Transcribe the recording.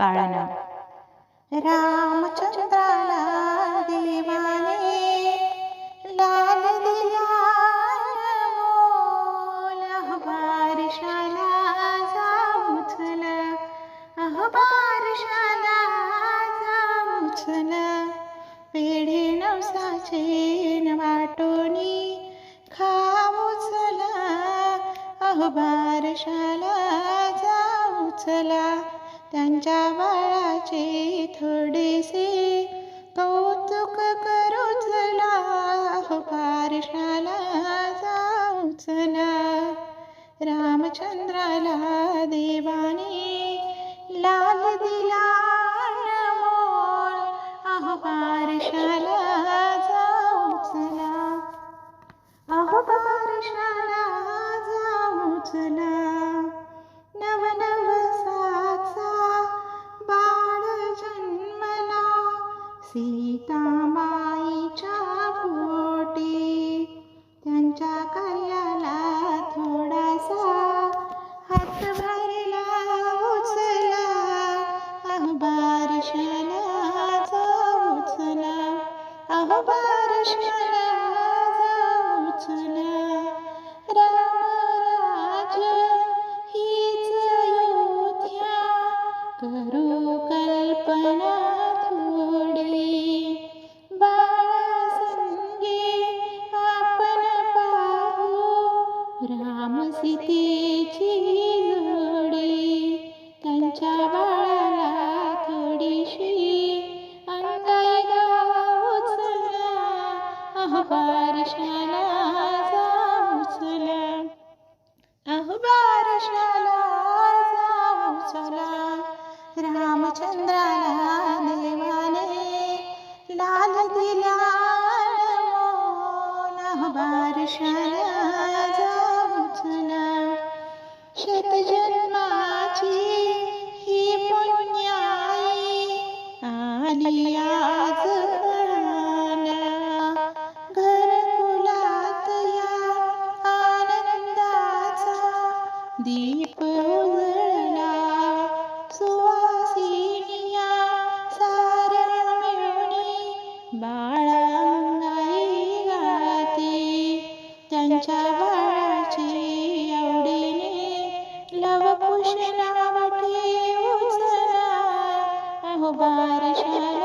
पाळणं. रामचंद्राला देवाने लाल दिला मोल बारिशाला जाऊ चल जाऊ पेढे नवसाचे वाटोनी खाऊ चला जाऊचला जाऊ चला त्यांच्या बाळाचे थोडेसे कौतुक करू चला अह हो बारशाला जाऊ चला रामचंद्राला देवाने लाल दिला मोळ अहो पारशाला जाऊ चला अहो अह बारशाला जाऊ चला रामराज हीच अयोध्या. करू कल्पना थोडी. बाळासंगे आपण पाहू. राम सीतेची जोडी. त्यांच्या झाला रामचंद्राला देवाने लाल दिला बारशाला जाऊ चला शतजन्माची ही पुण्याई आली आज घरकुलात या आनंदाचा दीप त्यांच्या बाळाची आवडीने लव कुशला वाटे उचला अहो बारशाला